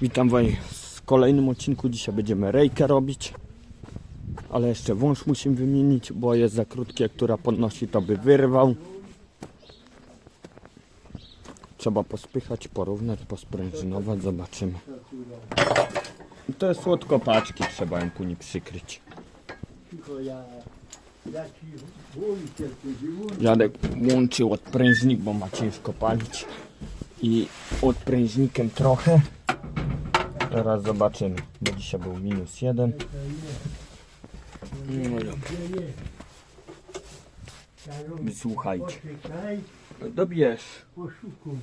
Witam Was w kolejnym odcinku. Dzisiaj będziemy rejkę robić. Ale jeszcze wąż musimy wymienić, bo jest za krótkie, która podnosi to by wyrwał. Trzeba pospychać, porównać, posprężynować, zobaczymy. I to jest słodkopaczki, trzeba ją później przykryć. Dziadek łączył odprężnik, bo ma ciężko palić. I odprężnikiem trochę. Teraz zobaczymy, bo dzisiaj był minus jeden. No dobra, Gdzie jest? Ja robię, słuchajcie. poczekaj, Dobierz. poszukuj.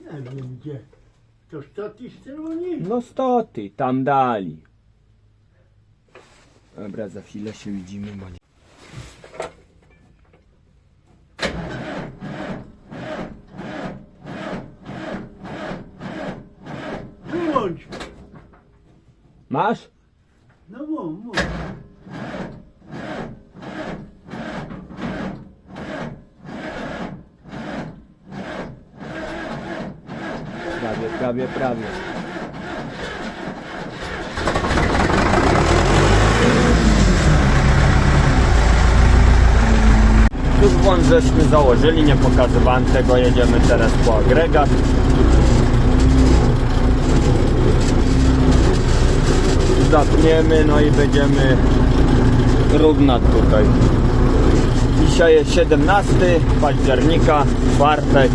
Nie wiem gdzie. To co ty stronie? No stoty, tam dali. Dobra, za chwilę się widzimy, bo nie. Wyłącz! Masz? No mów, mów. Prawie, prawie, prawie. Już włącz żeśmy założyli, nie pokazywałem tego, jedziemy teraz po agregat. Zapniemy, no i będziemy równać tutaj. Dzisiaj jest 17 października, czwartek.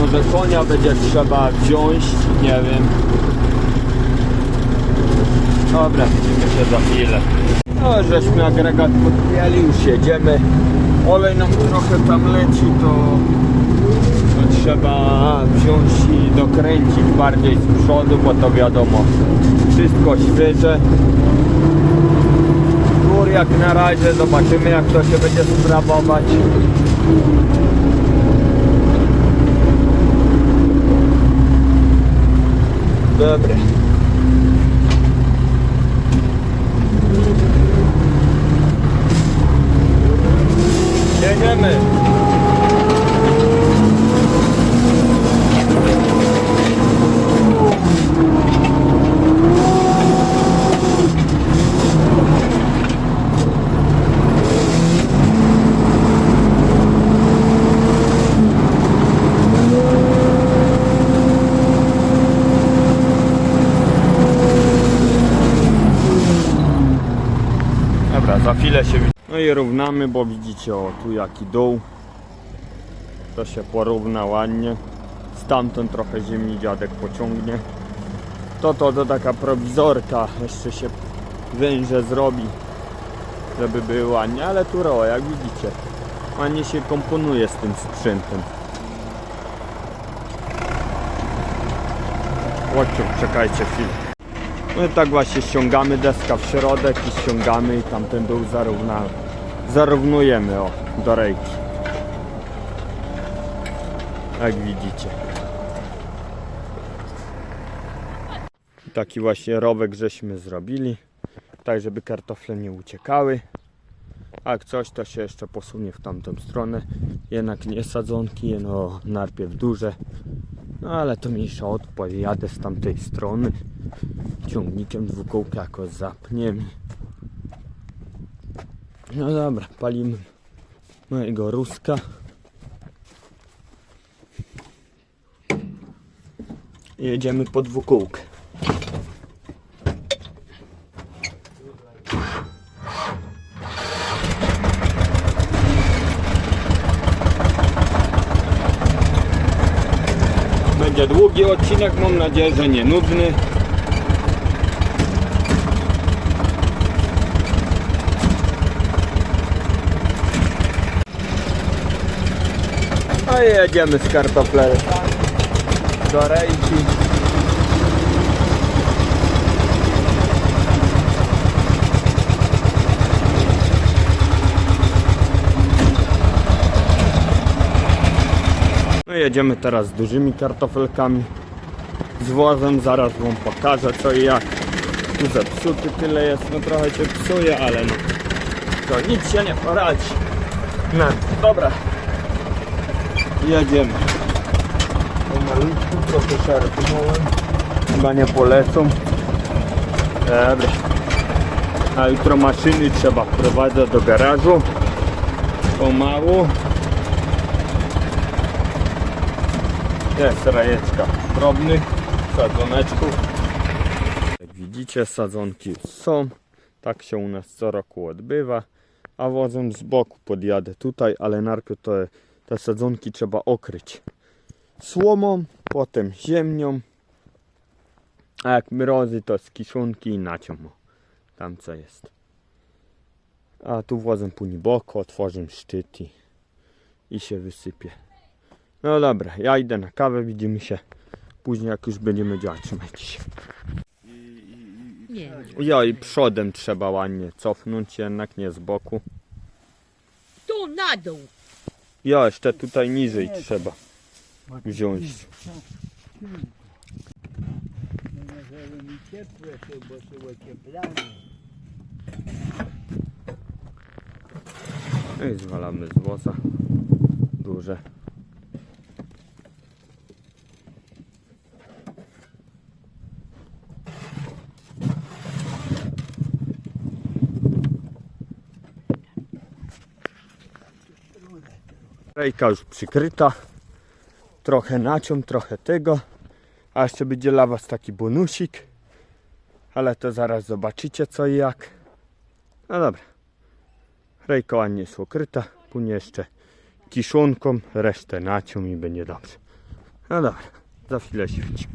Może konia będzie trzeba wziąć, nie wiem. Dobra, widzimy się za chwilę. No, żeśmy agregat podpięli, już jedziemy. Olej nam trochę tam leci, to, to trzeba wziąć i dokręcić bardziej z przodu, bo to wiadomo, wszystko świeże. Gór jak na razie, zobaczymy jak to się będzie sprawować. Dobra. Jedziemy. Dobra, za chwilę się. No i równamy, bo widzicie, o tu jaki dół. To się porówna ładnie. Stamtąd trochę ziemni dziadek pociągnie. To to to taka prowizorka. Jeszcze się węże zrobi, żeby były ładnie, ale tu ro, jak widzicie, ładnie się komponuje z tym sprzętem. Chodźcie, czekajcie chwilę. No i tak właśnie ściągamy deska w środek i ściągamy i tamten dół zarówna, zarównujemy o, do rejki. Jak widzicie. Taki właśnie rowek żeśmy zrobili, tak żeby kartofle nie uciekały. A jak coś to się jeszcze posunie w tamtą stronę. Jednak nie sadzonki, no najpierw duże. No ale to mniejsza odpał, jadę z tamtej strony ciągnikiem dwukółka jakoś zapniemy. No dobra, palimy mojego ruska. Jedziemy po dwukółkę. Będzie długi odcinek, mam nadzieję, że nie nudny. I jedziemy z kartoflerami do rejki. Jedziemy teraz z dużymi kartofelkami. Z wozem zaraz wam pokażę co i jak. Tu zepsuty tyle jest, no trochę się psuje, ale no to nic się nie poradzi. No, dobra. Jedziemy. rękawiczki, trochę. Chyba nie polecą. Dobra. A jutro maszyny trzeba wprowadzać do garażu. Pomału. Jest rajeczka drobnych sadzoneczków. Jak widzicie sadzonki są. Tak się u nas co roku odbywa. A wozem z boku podjadę tutaj, ale najpierw to, te sadzonki trzeba okryć słomą, potem ziemią. A jak mrozy to z kiszonki i naciął. Tam co jest. A tu wozem później boko, otworzę szczyt i, i się wysypie. No dobra, ja idę na kawę, widzimy się później jak już będziemy działać. Trzymajcie się. Nie. Ja i przodem trzeba ładnie cofnąć, jednak nie z boku. Tu na dół. Ja jeszcze tutaj niżej trzeba wziąć. No. No i zwalamy z woza. Duże. Rejka już przykryta. Trochę naciął, trochę tego. A jeszcze będzie dla Was taki bonusik. Ale to zaraz zobaczycie co i jak. No dobra. Rejka ładnie jest ukryta. Później jeszcze kiszonką, resztę naciął i będzie dobrze. No dobra, za chwilę się widzimy.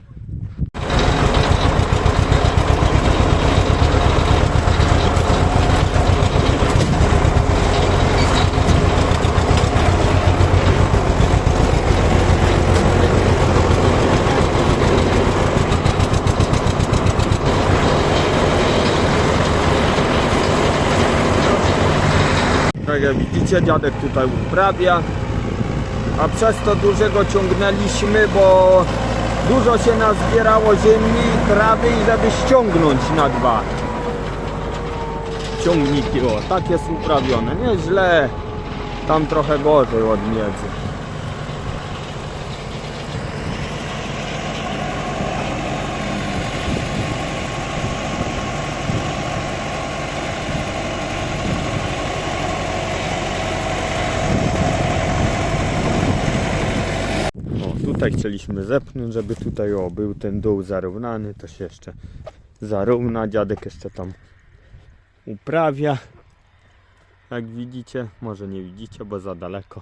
Widzicie, dziadek tutaj uprawia. A przez to dużego ciągnęliśmy, bo dużo się nazbierało ziemi, trawy i żeby ściągnąć na dwa ciągniki. O, tak jest uprawione. Nieźle. Tam trochę gorzej od miedzy. O, tutaj chcieliśmy zepchnąć, żeby tutaj o, był ten dół zarównany, to się jeszcze zarówna. Dziadek jeszcze tam uprawia. Jak widzicie, może nie widzicie, bo za daleko.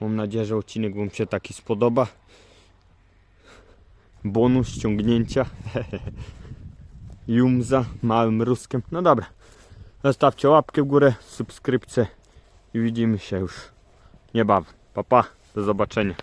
Mam nadzieję, że odcinek Wam się taki spodoba. Bonus ściągnięcia. Jumza małym ruskiem. No dobra. Zostawcie łapkę w górę, subskrypcję i widzimy się już niebawem. Pa, pa. Do zobaczenia.